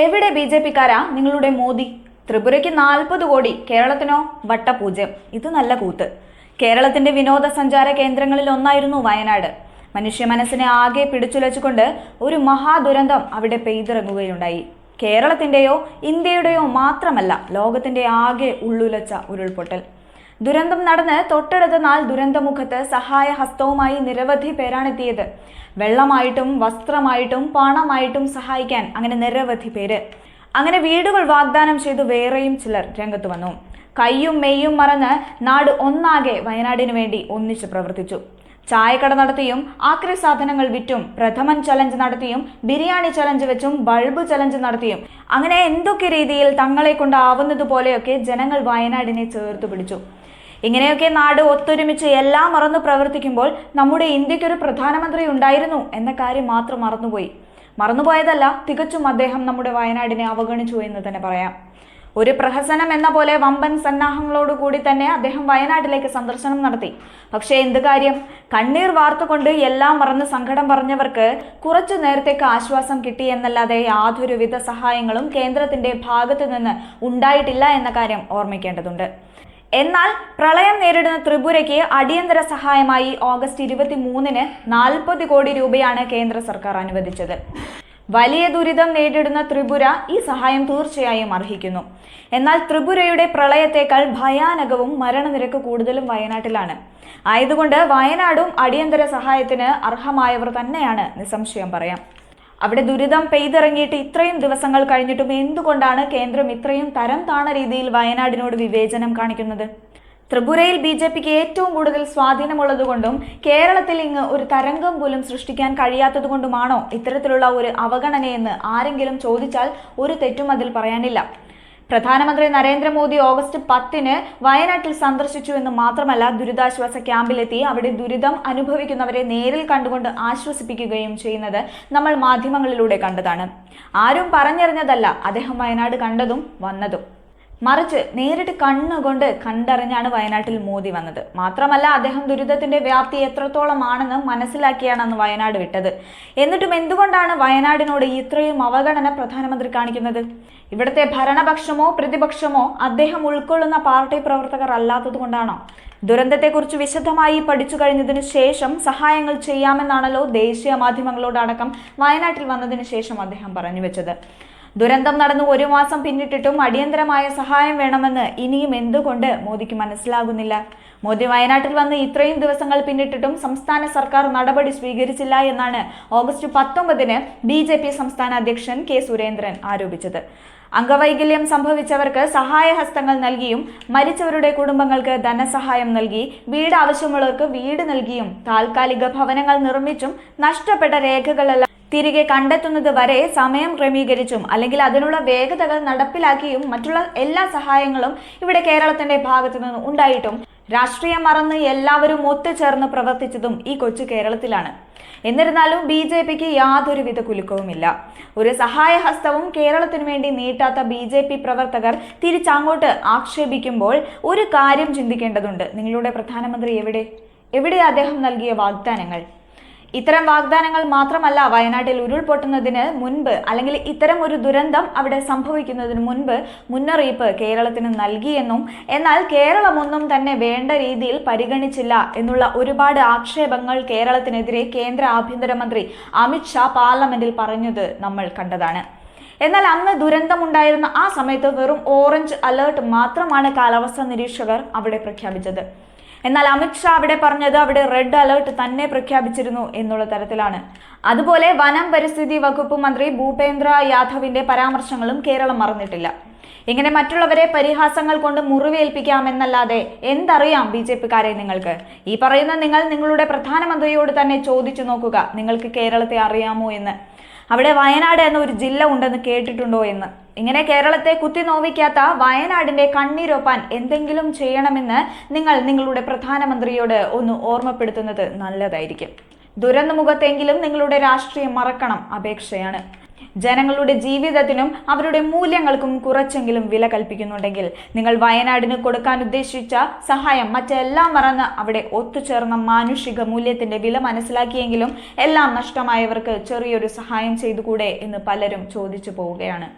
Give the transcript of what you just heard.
എവിടെ B J പിക്കാരാ നിങ്ങളുടെ മോദി? ത്രിപുരയ്ക്ക് നാൽപ്പത് കോടി കേരളത്തിനോ? വട്ടപൂജ്യം. ഇത് നല്ല കൂത്ത്. കേരളത്തിന്റെ വിനോദസഞ്ചാര കേന്ദ്രങ്ങളിൽ ഒന്നായിരുന്നു വയനാട്. മനുഷ്യ മനസ്സിനെ ആകെ പിടിച്ചുലച്ചുകൊണ്ട് ഒരു മഹാദുരന്തം അവിടെ പെയ്തിറങ്ങുകയുണ്ടായി. കേരളത്തിന്റെയോ ഇന്ത്യയുടെയോ മാത്രമല്ല ലോകത്തിന്റെ ആകെ ഉള്ളുലച്ച ഉരുൾപൊട്ടൽ. ദുരന്തം നടന്ന് തൊട്ടടുത്ത നാൾ ദുരന്തമുഖത്ത് സഹായഹസ്തവുമായി നിരവധി പേരാണെത്തിയത്. വെള്ളമായിട്ടും വസ്ത്രമായിട്ടും പണമായിട്ടും സഹായിക്കാൻ അങ്ങനെ നിരവധി പേര്. അങ്ങനെ വീടുകൾ വാഗ്ദാനം ചെയ്തു വേറെയും ചിലർ രംഗത്ത് വന്നു. കയ്യും മെയ്യും മറന്ന് നാട് ഒന്നാകെ വയനാടിനു വേണ്ടി ഒന്നിച്ചു പ്രവർത്തിച്ചു. ചായക്കട നടത്തിയും ആക്രി സാധനങ്ങൾ വിറ്റും പ്രഥമൻ ചലഞ്ച് നടത്തിയും ബിരിയാണി ചലഞ്ച് വെച്ചും ബൾബ് ചലഞ്ച് നടത്തിയും അങ്ങനെ എന്തൊക്കെ രീതിയിൽ തങ്ങളെ കൊണ്ടാവുന്നതുപോലെയൊക്കെ ജനങ്ങൾ വയനാടിനെ ചേർത്ത് പിടിച്ചു. ഇങ്ങനെയൊക്കെ നാട് ഒത്തൊരുമിച്ച് എല്ലാം മറന്ന് പ്രവർത്തിക്കുമ്പോൾ നമ്മുടെ ഇന്ത്യക്കൊരു പ്രധാനമന്ത്രി ഉണ്ടായിരുന്നു എന്ന കാര്യം മാത്രം മറന്നുപോയി. മറന്നുപോയതല്ല തികച്ചും അദ്ദേഹം നമ്മുടെ വയനാടിനെ അവഗണിച്ചു എന്ന് തന്നെ പറയാം. ഒരു പ്രഹസനം എന്ന പോലെ വമ്പൻ സന്നാഹങ്ങളോട് കൂടി തന്നെ അദ്ദേഹം വയനാട്ടിലേക്ക് സന്ദർശനം നടത്തി. പക്ഷേ എന്ത് കാര്യം? കണ്ണീർ വാർത്ത കൊണ്ട് എല്ലാം മറന്ന് സങ്കടം പറഞ്ഞവർക്ക് കുറച്ചു നേരത്തേക്ക് ആശ്വാസം കിട്ടി എന്നല്ലാതെ യാതൊരുവിധ സഹായങ്ങളും കേന്ദ്രത്തിന്റെ ഭാഗത്തു നിന്ന് ഉണ്ടായിട്ടില്ല എന്ന കാര്യം ഓർമ്മിക്കേണ്ടതുണ്ട്. എന്നാൽ പ്രളയം നേരിടുന്ന ത്രിപുരയ്ക്ക് അടിയന്തര സഹായമായി ഓഗസ്റ്റ് ഇരുപത്തി മൂന്നിന് നാൽപ്പത് കോടി രൂപയാണ് കേന്ദ്ര സർക്കാർ അനുവദിച്ചത്. വലിയ ദുരിതം നേരിടുന്ന ത്രിപുര ഈ സഹായം തീർച്ചയായും അർഹിക്കുന്നു. എന്നാൽ ത്രിപുരയുടെ പ്രളയത്തേക്കാൾ ഭയാനകവും മരണനിരക്ക് കൂടുതലും വയനാട്ടിലാണ്. ആയതുകൊണ്ട് വയനാടും അടിയന്തര സഹായത്തിന് അർഹമായവർ തന്നെയാണ് നിസ്സംശയം പറയാം. അവിടെ ദുരിതം പെയ്തിറങ്ങിയിട്ട് ഇത്രയും ദിവസങ്ങൾ കഴിഞ്ഞിട്ടും എന്തുകൊണ്ടാണ് കേന്ദ്രം ഇത്രയും തരം താണ രീതിയിൽ വയനാടിനോട് വിവേചനം കാണിക്കുന്നത്? ത്രിപുരയിൽ ബി ജെ പിക്ക് ഏറ്റവും കൂടുതൽ സ്വാധീനമുള്ളതുകൊണ്ടും കേരളത്തിൽ ഇങ്ങ് ഒരു തരംഗം പോലും സൃഷ്ടിക്കാൻ കഴിയാത്തതുകൊണ്ടുമാണോ ഇത്തരത്തിലുള്ള ഒരു അവഗണനയെന്ന് ആരെങ്കിലും ചോദിച്ചാൽ ഒരു തെറ്റും അതിൽ പറയാനില്ല. പ്രധാനമന്ത്രി നരേന്ദ്രമോദി ഓഗസ്റ്റ് പത്തിന് വയനാട്ടിൽ സന്ദർശിച്ചു എന്ന് മാത്രമല്ല ദുരിതാശ്വാസ ക്യാമ്പിലെത്തി. അവിടെ ദുരിതം അനുഭവിക്കുന്നവരെ നേരിൽ കണ്ടുകൊണ്ട് ആശ്വസിപ്പിക്കുകയും ചെയ്യുന്നത് നമ്മൾ മാധ്യമങ്ങളിലൂടെ കണ്ടതാണ്. ആരും പറഞ്ഞറിഞ്ഞതല്ല അദ്ദേഹം വയനാട് കണ്ടതും വന്നതും. മറിച്ച് നേരിട്ട് കണ്ണുകൊണ്ട് കണ്ടറിഞ്ഞാണ് വയനാട്ടിൽ മോദി വന്നത്. മാത്രമല്ല അദ്ദേഹം ദുരിതത്തിന്റെ വ്യാപ്തി എത്രത്തോളമാണെന്ന് മനസ്സിലാക്കിയാണ് അന്ന് വയനാട് വിട്ടത്. എന്നിട്ടും എന്തുകൊണ്ടാണ് വയനാടിനോട് ഇത്രയും അവഗണന പ്രധാനമന്ത്രി കാണിക്കുന്നത്? ഇവിടുത്തെ ഭരണപക്ഷമോ പ്രതിപക്ഷമോ അദ്ദേഹം ഉൾക്കൊള്ളുന്ന പാർട്ടി പ്രവർത്തകർ അല്ലാത്തത് കൊണ്ടാണോ? ദുരന്തത്തെക്കുറിച്ച് വിശദമായി പഠിച്ചു കഴിഞ്ഞതിനു ശേഷം സഹായങ്ങൾ ചെയ്യാമെന്നാണല്ലോ ദേശീയ മാധ്യമങ്ങളോടടക്കം വയനാട്ടിൽ വന്നതിന് ശേഷം അദ്ദേഹം പറഞ്ഞു വെച്ചത്. ദുരന്തം നടന്നു ഒരു മാസം പിന്നിട്ടിട്ടും അടിയന്തരമായ സഹായം വേണമെന്ന് ഇനിയും എന്തുകൊണ്ട് മോദിക്ക് മനസ്സിലാകുന്നില്ല? മോദി വയനാട്ടിൽ വന്ന് ഇത്രയും ദിവസങ്ങൾ പിന്നിട്ടിട്ടും സംസ്ഥാന സർക്കാർ നടപടി സ്വീകരിച്ചില്ല എന്നാണ് ഓഗസ്റ്റ് പത്തൊമ്പതിന് ബി ജെ പി സംസ്ഥാന അധ്യക്ഷൻ കെ സുരേന്ദ്രൻ ആരോപിച്ചത്. അംഗവൈകല്യം സംഭവിച്ചവർക്ക് സഹായഹസ്തങ്ങൾ നൽകിയും മരിച്ചവരുടെ കുടുംബങ്ങൾക്ക് ധനസഹായം നൽകി വീട് ആവശ്യമുള്ളവർക്ക് വീട് നൽകിയും താൽക്കാലിക ഭവനങ്ങൾ നിർമ്മിച്ചും നഷ്ടപ്പെട്ട രേഖകളെല്ലാം തിരികെ കണ്ടെത്തുന്നത് വരെ സമയം ക്രമീകരിച്ചും അല്ലെങ്കിൽ അതിനുള്ള വേഗതകൾ നടപ്പിലാക്കിയും മറ്റുള്ള എല്ലാ സഹായങ്ങളും ഇവിടെ കേരളത്തിന്റെ ഭാഗത്തു നിന്ന് ഉണ്ടായിട്ടും രാഷ്ട്രീയം മറന്ന് എല്ലാവരും ഒത്തുചേർന്ന് പ്രവർത്തിച്ചതും ഈ കൊച്ചു കേരളത്തിലാണ്. എന്നിരുന്നാലും ബി ജെ പിക്ക് യാതൊരുവിധ കുലുക്കവുമില്ല. ഒരു സഹായഹസ്തവും കേരളത്തിനു വേണ്ടി നീട്ടാത്ത ബി ജെ പി പ്രവർത്തകർ തിരിച്ചങ്ങോട്ട് ആക്ഷേപിക്കുമ്പോൾ ഒരു കാര്യം ചിന്തിക്കേണ്ടതുണ്ട്. നിങ്ങളുടെ പ്രധാനമന്ത്രി എവിടെ? എവിടെ അദ്ദേഹം നൽകിയ വാഗ്ദാനങ്ങൾ? ഇത്തരം വാഗ്ദാനങ്ങൾ മാത്രമല്ല വയനാട്ടിൽ ഉരുൾപൊട്ടുന്നതിന് മുൻപ് അല്ലെങ്കിൽ ഇത്തരം ഒരു ദുരന്തം അവിടെ സംഭവിക്കുന്നതിന് മുൻപ് മുന്നറിയിപ്പ് കേരളത്തിന് നൽകിയെന്നും എന്നാൽ കേരളമൊന്നും തന്നെ വേണ്ട രീതിയിൽ പരിഗണിച്ചില്ല എന്നുള്ള ഒരുപാട് ആക്ഷേപങ്ങൾ കേരളത്തിനെതിരെ കേന്ദ്ര ആഭ്യന്തരമന്ത്രി അമിത്ഷാ പാർലമെന്റിൽ പറഞ്ഞത് നമ്മൾ കണ്ടതാണ്. എന്നാൽ അന്ന് ദുരന്തമുണ്ടായിരുന്ന ആ സമയത്ത് വെറും ഓറഞ്ച് അലേർട്ട് മാത്രമാണ് കാലാവസ്ഥാ നിരീക്ഷകർ അവിടെ പ്രഖ്യാപിച്ചത്. എന്നാൽ അമിത് ഷാ അവിടെ പറഞ്ഞത് അവിടെ റെഡ് അലേർട്ട് തന്നെ പ്രഖ്യാപിച്ചിരുന്നു എന്നുള്ള തരത്തിലാണ്. അതുപോലെ വനം പരിസ്ഥിതി വകുപ്പ് മന്ത്രി ഭൂപേന്ദ്ര യാദവിന്റെ പരാമർശങ്ങളും കേരളം മറന്നിട്ടില്ല. ഇങ്ങനെ മറ്റുള്ളവരെ പരിഹാസങ്ങൾ കൊണ്ട് മുറിവേൽപ്പിക്കാമെന്നല്ലാതെ എന്തറിയാം ബി ജെ പിക്കാരെ നിങ്ങൾക്ക്? ഈ പറയുന്ന നിങ്ങൾ നിങ്ങളുടെ പ്രധാനമന്ത്രിയോട് തന്നെ ചോദിച്ചു നോക്കുക. നിങ്ങൾക്ക് കേരളത്തെ അറിയാമോ എന്ന്. അവിടെ വയനാട് എന്ന ഒരു ജില്ല ഉണ്ടെന്ന് കേട്ടിട്ടുണ്ടോ എന്ന്. ഇങ്ങനെ കേരളത്തെ കുത്തി നോവിക്കാത്ത വയനാടിന്റെ കണ്ണീരൊപ്പാൻ എന്തെങ്കിലും ചെയ്യണമെന്ന് നിങ്ങൾ നിങ്ങളുടെ പ്രധാനമന്ത്രിയോട് ഒന്ന് ഓർമ്മപ്പെടുത്തുന്നത് നല്ലതായിരിക്കും. ദുരന്തമുഖത്തെങ്കിലും നിങ്ങളുടെ രാഷ്ട്രീയം മറക്കണം അപേക്ഷയാണ്. ജനങ്ങളുടെ ജീവിതത്തിനും അവരുടെ മൂല്യങ്ങൾക്കും കുറച്ചെങ്കിലും വില കൽപ്പിക്കുന്നുണ്ടെങ്കിൽ നിങ്ങൾ വയനാടിന് കൊടുക്കാൻ ഉദ്ദേശിച്ച സഹായം മറ്റെല്ലാം മറന്ന് അവിടെ ഒത്തുചേർന്ന മാനുഷിക മൂല്യത്തിന്റെ വില മനസ്സിലാക്കിയെങ്കിലും എല്ലാം നഷ്ടമായവർക്ക് ചെറിയൊരു സഹായം ചെയ്തുകൂടെ എന്ന് പലരും ചോദിച്ചു പോവുകയാണ്.